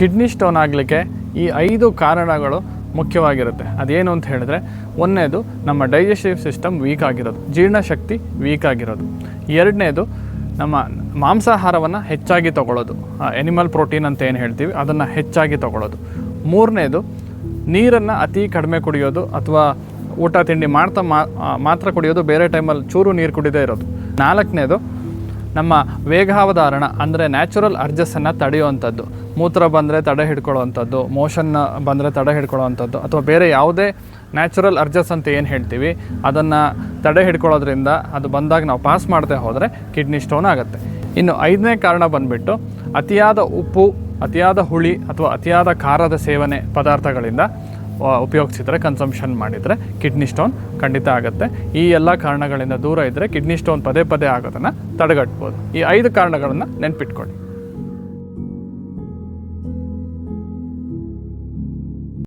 Kidney stone ಆಗಲಿಕ್ಕೆ ಈ ಐದು ಕಾರಣಗಳು ಮುಖ್ಯವಾಗಿರುತ್ತೆ. ಅದೇನು ಅಂತ ಹೇಳಿದ್ರೆ, ಒಂದನೇದು ನಮ್ಮ ಡೈಜೆಸ್ಟಿವ್ ಸಿಸ್ಟಮ್ ವೀಕ್ ಆಗಿರೋದು, ಜೀರ್ಣಶಕ್ತಿ ವೀಕ್ ಆಗಿರೋದು. ಎರಡನೇದು ನಮ್ಮ ಮಾಂಸಾಹಾರವನ್ನು ಹೆಚ್ಚಾಗಿ ತಗೊಳ್ಳೋದು. ಎನಿಮಲ್ ಪ್ರೋಟೀನ್ ಅಂತ ಏನು ಹೇಳ್ತೀವಿ, ಅದನ್ನು ಹೆಚ್ಚಾಗಿ ತಗೊಳ್ಳೋದು. ಮೂರನೇದು ನೀರನ್ನು ಅತಿ ಕಡಿಮೆ ಕುಡಿಯೋದು ಅಥವಾ ಊಟ ತಿಂಡಿ ಮಾಡ್ತಾ ಮಾತ್ರ ಕುಡಿಯೋದು, ಬೇರೆ ಟೈಮಲ್ಲಿ ಚೂರು ನೀರು ಕುಡಿದೇ ಇರೋದು. ನಾಲ್ಕನೇದು ನಮ್ಮ ವೇಗಾವಧಾರಣ ಅಂದರೆ ನ್ಯಾಚುರಲ್ ಅರ್ಜಸ್ಸನ್ನು ತಡೆಯುವಂಥದ್ದು. ಮೂತ್ರ ಬಂದರೆ ತಡೆ ಹಿಡ್ಕೊಳ್ಳುವಂಥದ್ದು, ಮೋಷನ್ ಬಂದರೆ ತಡೆ ಹಿಡ್ಕೊಳ್ಳುವಂಥದ್ದು ಅಥವಾ ಬೇರೆ ಯಾವುದೇ ನ್ಯಾಚುರಲ್ ಅರ್ಜಸ್ ಅಂತ ಏನು ಹೇಳ್ತೀವಿ, ಅದನ್ನು ತಡೆ ಹಿಡ್ಕೊಳ್ಳೋದ್ರಿಂದ ಅದು ಬಂದಾಗ ನಾವು ಪಾಸ್ ಮಾಡದೆ ಹೋದರೆ ಕಿಡ್ನಿ ಸ್ಟೋನ್ ಆಗುತ್ತೆ. ಇನ್ನು ಐದನೇ ಕಾರಣ ಬಂದುಬಿಟ್ಟು ಅತಿಯಾದ ಉಪ್ಪು, ಅತಿಯಾದ ಹುಳಿ ಅಥವಾ ಅತಿಯಾದ ಖಾರದ ಸೇವನೆ ಪದಾರ್ಥಗಳಿಂದ ಉಪಯೋಗಿಸಿದ್ರೆ ಕನ್ಸಂಪ್ಷನ್ ಮಾಡಿದರೆ ಕಿಡ್ನಿ ಸ್ಟೋನ್ ಖಂಡಿತ ಆಗುತ್ತೆ. ಈ ಎಲ್ಲ ಕಾರಣಗಳಿಂದ ದೂರ ಇದ್ದರೆ ಕಿಡ್ನಿ ಸ್ಟೋನ್ ಪದೇ ಪದೇ ಆಗೋದನ್ನು ತಡೆಗಟ್ಬೋದು. ಈ ಐದು ಕಾರಣಗಳನ್ನು ನೆನ್ಪಿಟ್ಕೊಳ್ಳಿ.